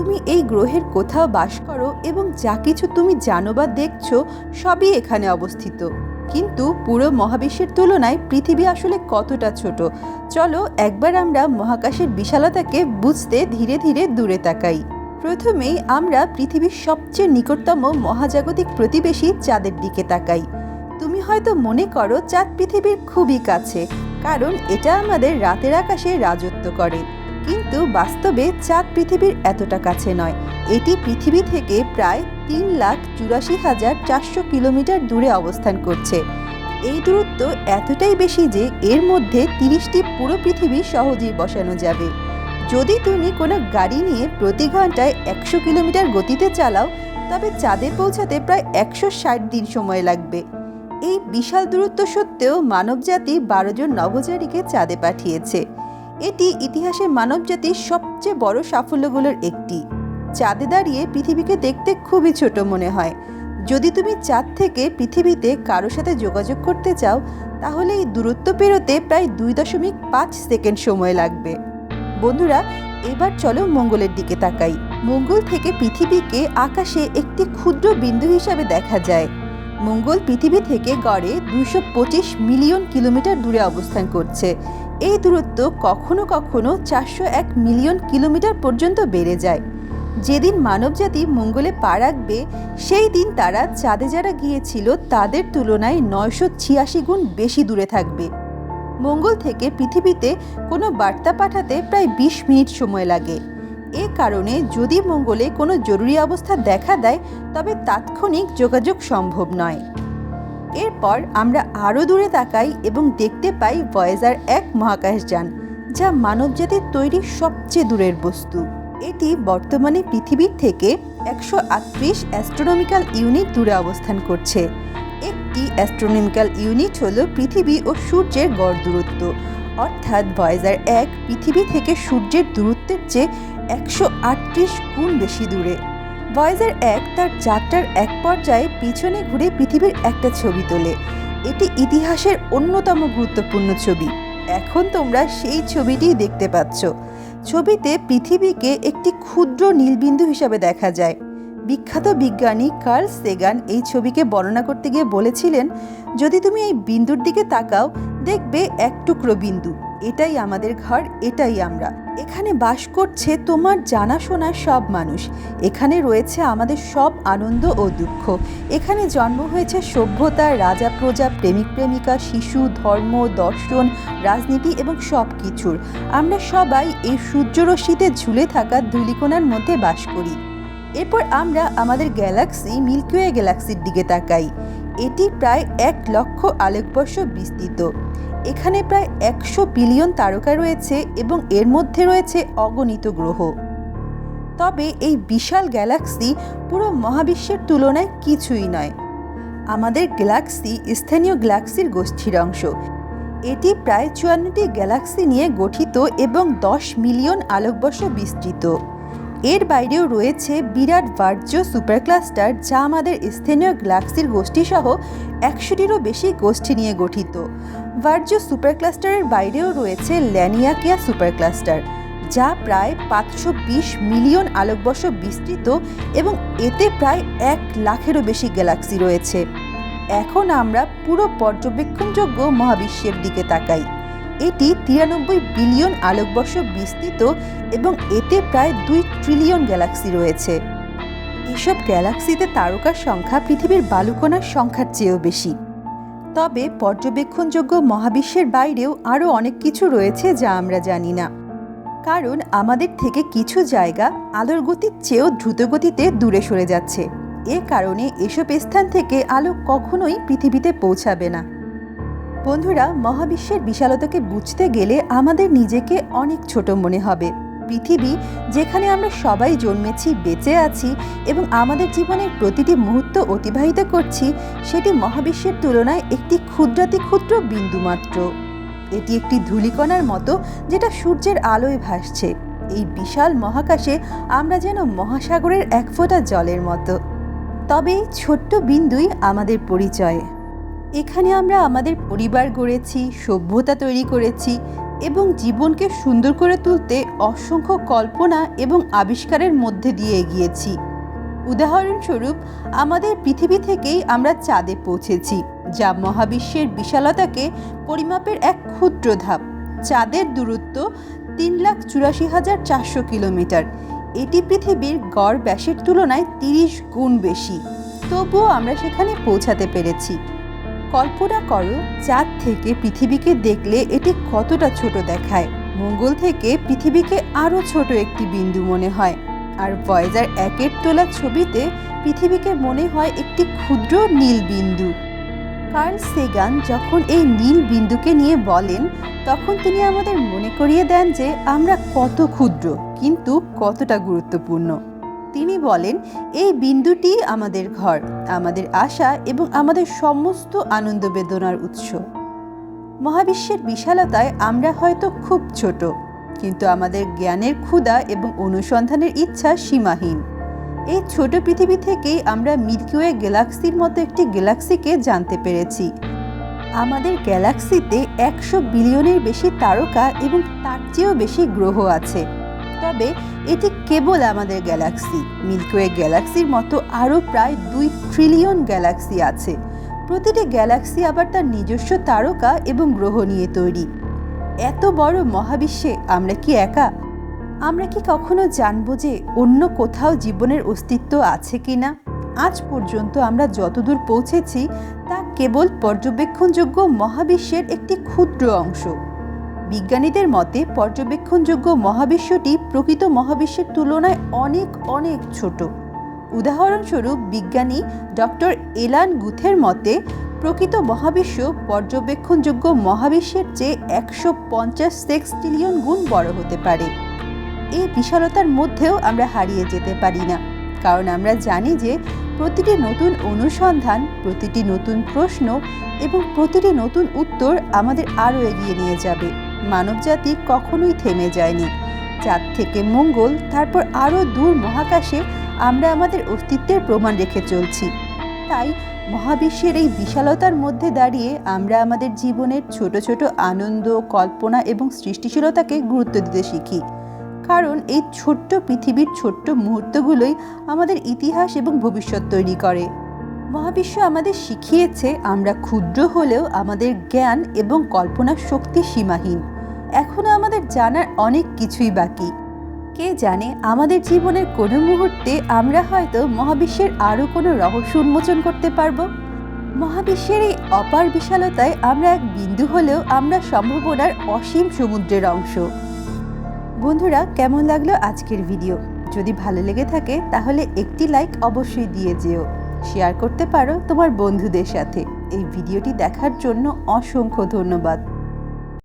তুমি এই গ্রহের কোথাও বাস করো এবং যা কিছু তুমি জানো বা দেখছ সবই এখানে অবস্থিত। কিন্তু পুরো মহাবিশ্বের তুলনায় পৃথিবী আসলে কতটা ছোট? চলো একবার আমরা মহাকাশের বিশালতাকে বুঝতে ধীরে ধীরে দূরে তাকাই। প্রথমেই আমরা পৃথিবীর সবচেয়ে নিকটতম মহাজাগতিক প্রতিবেশী চাঁদের দিকে তাকাই। তুমি হয়তো মনে করো চাঁদ পৃথিবীর খুবই কাছে, কারণ এটা আমাদের রাতের আকাশে রাজত্ব করে। কিন্তু বাস্তবে চাঁদ পৃথিবীর এতটা কাছে নয়। এটি পৃথিবী থেকে প্রায় তিন লাখ চুরাশি হাজার চারশো কিলোমিটার দূরে অবস্থান করছে। এই দূরত্ব এতটাই বেশি যে এর মধ্যে তিরিশটি পুরো পৃথিবী সহজেই বসানো যাবে। যদি তুমি কোনো গাড়ি নিয়ে প্রতি ঘন্টায় একশো কিলোমিটার গতিতে চালাও, তবে চাঁদে পৌঁছাতে প্রায় একশো ষাট দিন সময় লাগবে। এই বিশাল দূরত্ব সত্ত্বেও মানবজাতি বারো জন নভোচারীকে চাঁদে পাঠিয়েছে। এটি ইতিহাসে মানবজাতির সবচেয়ে বড় সাফল্যগুলোর একটি। চাঁদে দাঁড়িয়ে পৃথিবীকে দেখতে খুবই ছোট মনে হয়। যদি তুমি চাঁদ থেকে পৃথিবীতে কারও সাথে যোগাযোগ করতে চাও, তাহলে এই দূরত্ব পেরোতে প্রায় দুই দশমিক পাঁচ সেকেন্ড সময় লাগবে। বন্ধুরা, এবার চলো মঙ্গলের দিকে তাকাই। মঙ্গল থেকে পৃথিবীকে আকাশে একটি ক্ষুদ্র বিন্দু হিসাবে দেখা যায়। মঙ্গল পৃথিবী থেকে গড়ে দুশো মিলিয়ন কিলোমিটার দূরে অবস্থান করছে। এই দূরত্ব কখনো কখনো চারশো এক মিলিয়ন কিলোমিটার পর্যন্ত বেড়ে যায়। যেদিন মানবজাতি মঙ্গলে পা রাখবে, সেই দিন তারা চাঁদে যারা গিয়েছিল, তাদের তুলনায় নয়শো ছিয়াশি গুণ বেশি দূরে থাকবে। মঙ্গল থেকে পৃথিবীতে কোনো বার্তা পাঠাতে প্রায় বিশ মিনিট সময় লাগে। এ কারণে যদি মঙ্গলে কোনো জরুরি অবস্থা দেখা দেয়, তবে তাৎক্ষণিক যোগাযোগ সম্ভব নয়। এরপর আমরা আরও দূরে তাকাই এবং দেখতে পাই ভয়েজার এক মহাকাশযান যা মানবজাতির তৈরি সবচেয়ে দূরের বস্তু। এটি বর্তমানে পৃথিবীর থেকে একশো আটত্রিশ অ্যাস্ট্রোনমিক্যাল ইউনিট দূরে অবস্থান করছে। একটি অ্যাস্ট্রোনমিক্যাল ইউনিট হল পৃথিবী ও সূর্যের গড় দূরত্ব। অর্থাৎ ভয়েজার এক পৃথিবী থেকে সূর্যের দূরত্বের চেয়ে একশো আটত্রিশ গুণ বেশি দূরে। ভয়েজার এক তার যাত্রার এক পর্যায়ে পিছনে ঘুরে পৃথিবীর একটা ছবি তোলে। এটি ইতিহাসের অন্যতম গুরুত্বপূর্ণ ছবি। এখন তোমরা সেই ছবিটিই দেখতে পাচ্ছ। ছবিতে পৃথিবীকে একটি ক্ষুদ্র নীলবিন্দু হিসাবে দেখা যায়। বিখ্যাত বিজ্ঞানী কার্ল সেগান এই ছবিকে বর্ণনা করতে গিয়ে বলেছিলেন, যদি তুমি এই বিন্দুর দিকে তাকাও, দেখবে এক টুকরো বিন্দু। এটাই আমাদের ঘর, এটাই আমরা। এখানে বাস করছে তোমার জানাশোনা সব মানুষ। এখানে রয়েছে আমাদের সব আনন্দ ও দুঃখ। এখানে জন্ম হয়েছে সভ্যতা, রাজা, প্রজা, প্রেমিক, প্রেমিকা, শিশু, ধর্ম, দর্শন, রাজনীতি এবং সব কিছুর। আমরা সবাই এই সূর্যরশ্মিতে ঝুলে থাকা ধূলিকণার মধ্যে বাস করি। এরপর আমরা আমাদের গ্যালাক্সি মিল্কিওয়ে গ্যালাক্সির দিকে তাকাই। এটি প্রায় এক লক্ষ আলোকবর্ষ বিস্তৃত। এখানে প্রায় একশো বিলিয়ন তারকা রয়েছে এবং এর মধ্যে রয়েছে অগণিত গ্রহ। তবে এই বিশাল গ্যালাক্সি পুরো মহাবিশ্বের তুলনায় কিছুই নয়। আমাদের গ্যালাক্সি স্থানীয় গ্যালাক্সির গোষ্ঠীর অংশ। এটি প্রায় চুয়ান্নটি গ্যালাক্সি নিয়ে গঠিত এবং দশ মিলিয়ন আলোকবর্ষ বিস্তৃত। এর বাইরেও রয়েছে বিরাট ভার্জ্য সুপার ক্লাস্টার যা আমাদের স্থানীয় গ্যালাক্সির গোষ্ঠীসহ একশোটিরও বেশি গোষ্ঠী নিয়ে গঠিত। ভার্জ্য সুপার ক্লাস্টারের বাইরেও রয়েছে ল্যানিয়াকিয়া সুপার ক্লাস্টার যা প্রায় পাঁচশো বিশ মিলিয়ন আলোকবর্ষ বিস্তৃত এবং এতে প্রায় এক লাখেরও বেশি গ্যালাক্সি রয়েছে। এখন আমরা পুরো পর্যবেক্ষণযোগ্য মহাবিশ্বের দিকে তাকাই। এটি তিরানব্বই বিলিয়ন আলোকবর্ষ বিস্তৃত এবং এতে প্রায় দুই ট্রিলিয়ন গ্যালাক্সি রয়েছে। এসব গ্যালাক্সিতে তারকার সংখ্যা পৃথিবীর বালুকণার সংখ্যার চেয়েও বেশি। তবে পর্যবেক্ষণযোগ্য মহাবিশ্বের বাইরেও আরও অনেক কিছু রয়েছে যা আমরা জানি না। কারণ আমাদের থেকে কিছু জায়গা আলোর গতির চেয়েও দ্রুতগতিতে দূরে সরে যাচ্ছে। এ কারণে এসব স্থান থেকে আলো কখনোই পৃথিবীতে পৌঁছাবে না। বন্ধুরা, মহাবিশ্বের বিশালতাকে বুঝতে গেলে আমাদের নিজেকে অনেক ছোট মনে হবে। পৃথিবী যেখানে আমরা সবাই জন্মেছি, বেঁচে আছি এবং আমাদের জীবনের প্রতিটি মুহূর্ত অতিবাহিত করছি, সেটি মহাবিশ্বের তুলনায় একটি ক্ষুদ্রাতি ক্ষুদ্র বিন্দু মাত্র। এটি একটি ধূলিকণার মতো যেটা সূর্যের আলোয় ভাসছে। এই বিশাল মহাকাশে আমরা যেন মহাসাগরের এক ফোঁটা জলের মতো। তবে এই ছোট্ট বিন্দুই আমাদের পরিচয়। এখানে আমরা আমাদের পরিবার গড়েছি, সভ্যতা তৈরি করেছি এবং জীবনকে সুন্দর করে তুলতে অসংখ্য কল্পনা এবং আবিষ্কারের মধ্যে দিয়ে এগিয়েছি। উদাহরণস্বরূপ, আমাদের পৃথিবী থেকেই আমরা চাঁদে পৌঁছেছি, যা মহাবিশ্বের বিশালতাকে পরিমাপের এক ক্ষুদ্র ধাপ। চাঁদের দূরত্ব তিন লাখ চুরাশি হাজার চারশো কিলোমিটার। এটি পৃথিবীর গড় ব্যাসের তুলনায় তিরিশ গুণ বেশি। তবুও আমরা সেখানে পৌঁছাতে পেরেছি। কল্পনা করো, চাঁদ থেকে পৃথিবীকে দেখলে এটি কতটা ছোট দেখায়। মঙ্গল থেকে পৃথিবীকে আরও ছোট একটি বিন্দু মনে হয়। আর ভয়েজার একের তোলা ছবিতে পৃথিবীকে মনে হয় একটি ক্ষুদ্র নীল বিন্দু। কার্ল সেগান যখন এই নীল বিন্দুকে নিয়ে বলেন, তখন তিনি আমাদের মনে করিয়ে দেন যে আমরা কত ক্ষুদ্র, কিন্তু কতটা গুরুত্বপূর্ণ। তিনি বলেন, এই বিন্দুটি আমাদের ঘর, আমাদের আশা এবং আমাদের সমস্ত আনন্দ বেদনার উৎস। মহাবিশ্বের বিশালতায় আমরা হয়তো খুব ছোট, কিন্তু আমাদের জ্ঞানের ক্ষুধা এবং অনুসন্ধানের ইচ্ছা সীমাহীন। এই ছোট পৃথিবী থেকেই আমরা মিল্কিওয়ে গ্যালাক্সির মতো একটি গ্যালাক্সিকে জানতে পেরেছি। আমাদের গ্যালাক্সিতে একশো বিলিয়নের বেশি তারকা এবং তার চেয়েও বেশি গ্রহ আছে। তবে এটি কেবল আমাদের গ্যালাক্সি, মিল্কওয়ে গ্যালাক্সির মতো আরও প্রায় দুই ট্রিলিয়ন গ্যালাক্সি আছে। প্রতিটি গ্যালাক্সি আবার তার নিজস্ব তারকা এবং গ্রহ নিয়ে তৈরি। এত বড় মহাবিশ্বে আমরা কি একা? আমরা কি কখনো জানব যে অন্য কোথাও জীবনের অস্তিত্ব আছে কি না? আজ পর্যন্ত আমরা যতদূর পৌঁছেছি, তা কেবল পর্যবেক্ষণযোগ্য মহাবিশ্বের একটি ক্ষুদ্র অংশ। বিজ্ঞানীদের মতে পর্যবেক্ষণযোগ্য মহাবিশ্বটি প্রকৃত মহাবিশ্বের তুলনায় অনেক অনেক ছোট। উদাহরণস্বরূপ বিজ্ঞানী ডক্টর এলান গুথের মতে, প্রকৃত মহাবিশ্ব পর্যবেক্ষণযোগ্য মহাবিশ্বের চেয়ে একশো পঞ্চাশ সেক্সটিলিয়ন গুণ বড় হতে পারে। এই বিশালতার মধ্যেও আমরা হারিয়ে যেতে পারি না, কারণ আমরা জানি যে প্রতিটি নতুন অনুসন্ধান, প্রতিটি নতুন প্রশ্ন এবং প্রতিটি নতুন উত্তর আমাদের আরও এগিয়ে নিয়ে যাবে। মানবজাতি কখনোই থেমে যায়নি। চাঁদ থেকে মঙ্গল, তারপর আরও দূর মহাকাশে আমরা আমাদের অস্তিত্বের প্রমাণ রেখে চলছি। তাই মহাবিশ্বের এই বিশালতার মধ্যে দাঁড়িয়ে আমরা আমাদের জীবনের ছোট ছোট আনন্দ, কল্পনা এবং সৃষ্টিশীলতাকে গুরুত্ব দিতে শিখি। কারণ এই ছোট্ট পৃথিবীর ছোট্ট মুহূর্তগুলোই আমাদের ইতিহাস এবং ভবিষ্যৎ তৈরি করে। মহাবিশ্ব আমাদের শিখিয়েছে, আমরা ক্ষুদ্র হলেও আমাদের জ্ঞান এবং কল্পনার শক্তি সীমাহীন। এখনও আমাদের জানার অনেক কিছুই বাকি। কে জানে, আমাদের জীবনের কোনো মুহূর্তে আমরা হয়তো মহাবিশ্বের আরও কোনো রহস্য উন্মোচন করতে পারব? মহাবিশ্বের এই অপার বিশালতায় আমরা এক বিন্দু হলেও আমরা সম্ভাবনার অসীম সমুদ্রের অংশ। বন্ধুরা, কেমন লাগল আজকের ভিডিও? যদি ভালো লেগে থাকে, তাহলে একটি লাইক অবশ্যই দিয়ে যেও। শেয়ার করতে পারো তোমার বন্ধুদের সাথে। এই ভিডিওটি দেখার জন্য অসংখ্য ধন্যবাদ।